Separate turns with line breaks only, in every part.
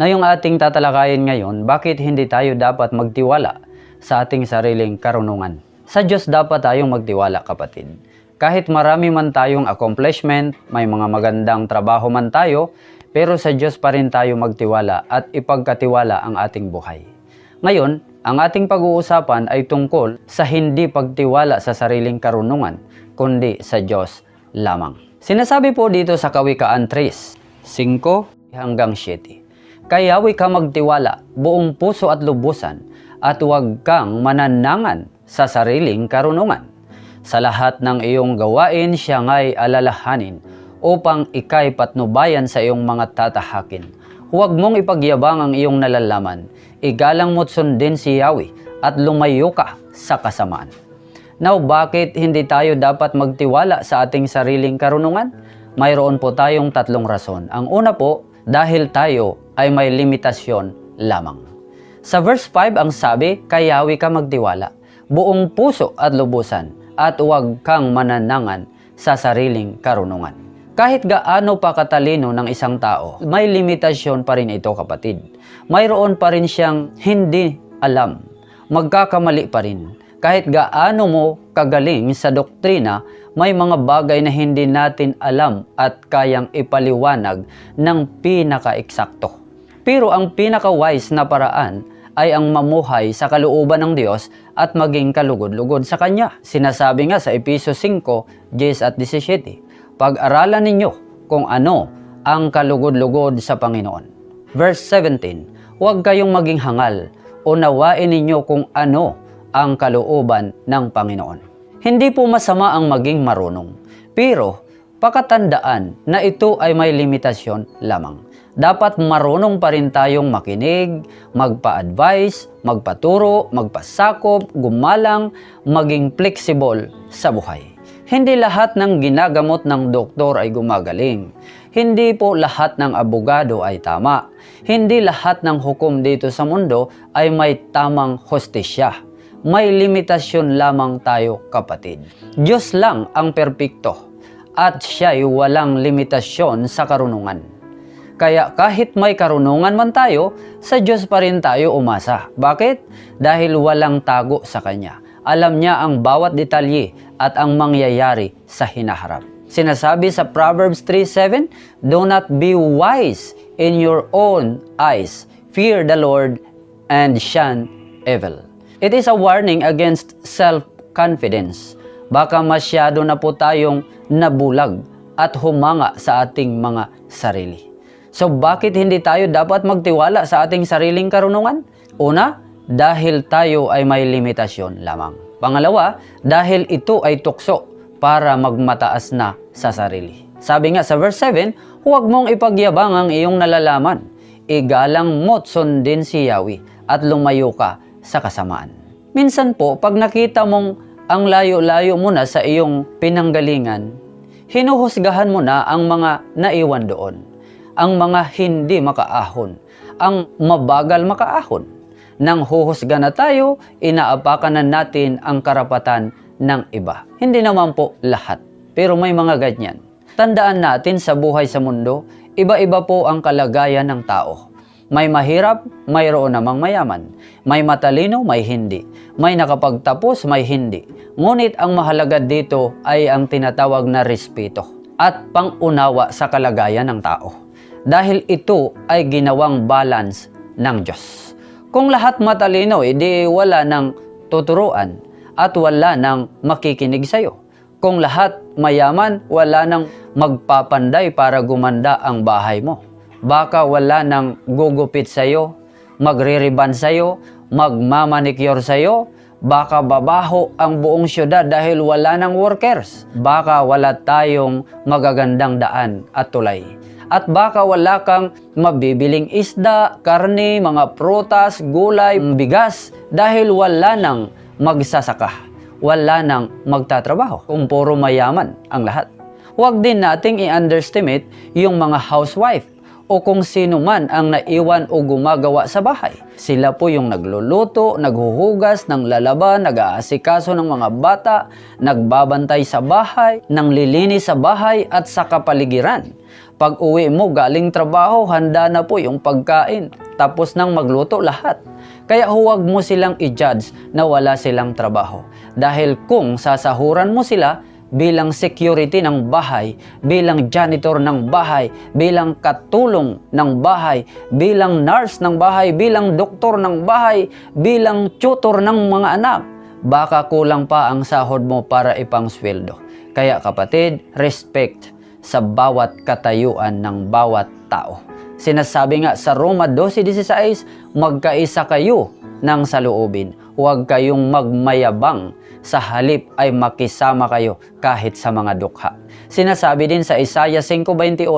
Na yung ating tatalakayin ngayon, bakit hindi tayo dapat magtiwala sa ating sariling karunungan? Sa Diyos dapat tayong magtiwala kapatid. Kahit marami man tayong accomplishment, may mga magandang trabaho man tayo, pero sa Diyos pa rin tayo magtiwala at ipagkatiwala ang ating buhay. Ngayon, ang ating pag-uusapan ay tungkol sa hindi pagtiwala sa sariling karunungan, kundi sa Diyos lamang. Sinasabi po dito sa Kawikaan 3, 5 hanggang 7. Kayawi ka magtiwala buong puso at lubusan at huwag kang mananangan sa sariling karunungan. Sa lahat ng iyong gawain siya nga'y alalahanin upang ikay patnubayan sa iyong mga tatahakin. Huwag mong ipagyabang ang iyong nalalaman. Igalang mo't sundin si Yahweh at lumayo ka sa kasamaan. Now, bakit hindi tayo dapat magtiwala sa ating sariling karunungan? Mayroon po tayong tatlong rason. Ang una po, dahil tayo ay may limitasyon lamang. Sa verse 5 ang sabi, kayawi ka magtiwala, buong puso at lubusan, at huwag kang mananangan sa sariling karunungan. Kahit gaano pa katalino ng isang tao, may limitasyon pa rin ito kapatid. Mayroon pa rin siyang hindi alam. Magkakamali pa rin. Kahit gaano mo kagaling sa doktrina, may mga bagay na hindi natin alam at kayang ipaliwanag ng pinaka-eksakto. Pero ang pinaka-wise na paraan ay ang mamuhay sa kalooban ng Diyos at maging kalugod-lugod sa Kanya. Sinasabi nga sa Episo 5, 10 at 17, Pag-aralan ninyo kung ano ang kalugod-lugod sa Panginoon. Verse 17, Huwag kayong maging hangal, unawain ninyo kung ano ang kalooban ng Panginoon. Hindi po masama ang maging marunong, pero pakatandaan na ito ay may limitasyon lamang. Dapat marunong pa rin tayong makinig, magpa-advise, magpaturo, magpasakop, gumalang, maging flexible sa buhay. Hindi lahat ng ginagamot ng doktor ay gumagaling. Hindi po lahat ng abogado ay tama. Hindi lahat ng hukom dito sa mundo ay may tamang hostisya may limitasyon lamang tayo kapatid. Diyos lang ang perpekto at siya'y walang limitasyon sa karunungan. Kaya kahit may karunungan man tayo, sa Diyos pa rin tayo umasa. Bakit? Dahil walang tago sa Kanya. Alam niya ang bawat detalye at ang mangyayari sa hinaharap. Sinasabi sa Proverbs 3.7, Do not be wise in your own eyes. Fear the Lord and shun evil. It is a warning against self-confidence. Baka masyado na po tayong nabulag at humanga sa ating mga sarili. So bakit hindi tayo dapat magtiwala sa ating sariling karunungan? Una, dahil tayo ay may limitasyon lamang. Pangalawa, dahil ito ay tukso para magmataas na sa sarili. Sabi nga sa verse 7, huwag mong ipagyabang ang iyong nalalaman. Igalang mo't sundin si Yahweh at lumayo ka sa kasamaan. Minsan po, pag nakita mong ang layo-layo mo na sa iyong pinanggalingan, hinuhusgahan mo na ang mga naiwan doon, ang mga hindi makaahon, ang mabagal makaahon. Nang huhusga na tayo, inaapakan na natin ang karapatan ng iba. Hindi naman po lahat, pero may mga ganyan. Tandaan natin sa buhay sa mundo, iba-iba po ang kalagayan ng tao. May mahirap, mayroon namang mayaman. May matalino, may hindi. May nakapagtapos, may hindi. Ngunit ang mahalaga dito ay ang tinatawag na respeto at pangunawa sa kalagayan ng tao. Dahil ito ay ginawang balance ng Diyos. Kung lahat matalino, edi wala nang tuturuan at wala nang makikinig sa'yo. Kung lahat mayaman, wala nang magpapanday para gumanda ang bahay mo baka wala nang gugupit sa'yo, magririban sa'yo, magmamanicure sa'yo, baka babaho ang buong syudad dahil wala nang workers. Baka wala tayong magagandang daan at tulay. At baka wala kang mabibiling isda, karne, mga prutas, gulay, bigas dahil wala nang magsasaka. Wala nang magtatrabaho kung puro mayaman ang lahat. Huwag din nating i-underestimate yung mga housewife o kung sino man ang naiwan o gumagawa sa bahay. Sila po yung nagluluto, naghuhugas ng lalaban, nag-aasikaso ng mga bata, nagbabantay sa bahay, nanglilinis sa bahay at sa kapaligiran. Pag uwi mo galing trabaho, handa na po yung pagkain. Tapos nang magluto lahat. Kaya huwag mo silang i-judge na wala silang trabaho. Dahil kung sasahuran mo sila, bilang security ng bahay, bilang janitor ng bahay, bilang katulong ng bahay, bilang nurse ng bahay, bilang doktor ng bahay, bilang tutor ng mga anak, baka kulang pa ang sahod mo para ipang sweldo. Kaya kapatid, respect sa bawat katayuan ng bawat tao. Sinasabi nga sa Roma 12.16, magkaisa kayo ng saloobin. Huwag kayong magmayabang sa halip ay makisama kayo kahit sa mga dukha. Sinasabi din sa Isaiah 5.21,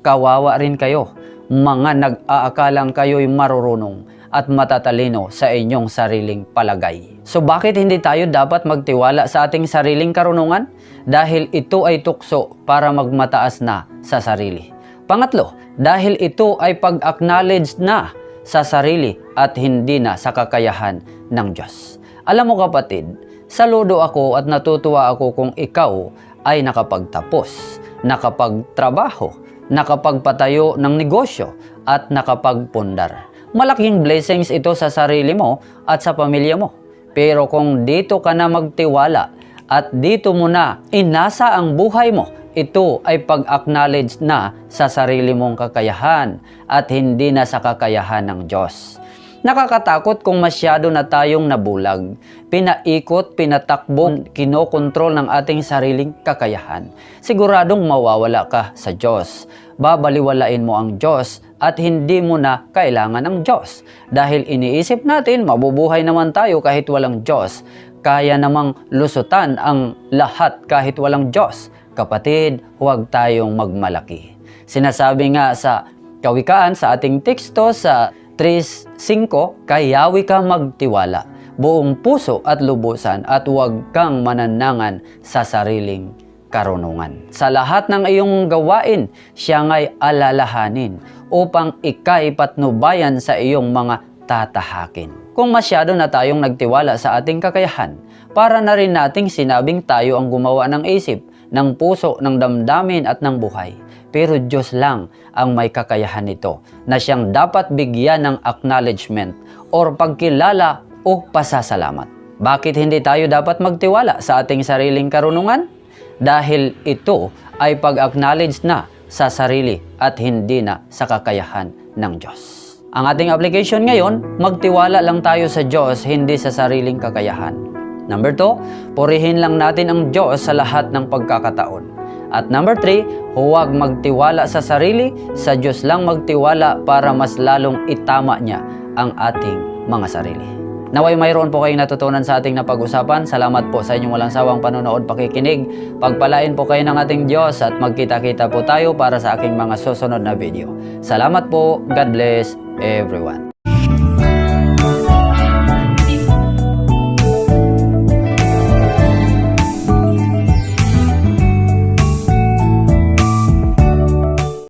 kawawa rin kayo, mga nag-aakalang kayo'y marurunong at matatalino sa inyong sariling palagay. So bakit hindi tayo dapat magtiwala sa ating sariling karunungan? Dahil ito ay tukso para magmataas na sa sarili. Pangatlo, dahil ito ay pag-acknowledge na sa sarili at hindi na sa kakayahan ng Diyos. Alam mo kapatid, saludo ako at natutuwa ako kung ikaw ay nakapagtapos, nakapagtrabaho, nakapagpatayo ng negosyo at nakapagpundar. Malaking blessings ito sa sarili mo at sa pamilya mo. Pero kung dito ka na magtiwala at dito mo na inasa ang buhay mo, ito ay pag-acknowledge na sa sarili mong kakayahan at hindi na sa kakayahan ng Diyos. Nakakatakot kung masyado na tayong nabulag. Pinaikot, pinatakbo, kinokontrol ng ating sariling kakayahan. Siguradong mawawala ka sa Diyos. Babaliwalain mo ang Diyos at hindi mo na kailangan ng Diyos. Dahil iniisip natin, mabubuhay naman tayo kahit walang Diyos. Kaya namang lusutan ang lahat kahit walang Diyos. Kapatid, huwag tayong magmalaki. Sinasabi nga sa kawikaan sa ating teksto sa 3.5, kayawi ka magtiwala, buong puso at lubusan at huwag kang mananangan sa sariling karunungan. Sa lahat ng iyong gawain, siya nga'y alalahanin upang ikay patnubayan sa iyong mga tatahakin. Kung masyado na tayong nagtiwala sa ating kakayahan, para na rin nating sinabing tayo ang gumawa ng isip, ng puso, ng damdamin at ng buhay. Pero Diyos lang ang may kakayahan nito na siyang dapat bigyan ng acknowledgement or pagkilala o pasasalamat. Bakit hindi tayo dapat magtiwala sa ating sariling karunungan? Dahil ito ay pag-acknowledge na sa sarili at hindi na sa kakayahan ng Diyos. Ang ating application ngayon, magtiwala lang tayo sa Diyos, hindi sa sariling kakayahan. Number 2, purihin lang natin ang Diyos sa lahat ng pagkakataon. At number 3, huwag magtiwala sa sarili, sa Diyos lang magtiwala para mas lalong itama niya ang ating mga sarili. Naway mayroon po kayong natutunan sa ating napag-usapan. Salamat po sa inyong walang sawang panonood, pakikinig. Pagpalain po kayo ng ating Diyos at magkita-kita po tayo para sa aking mga susunod na video. Salamat po. God bless everyone.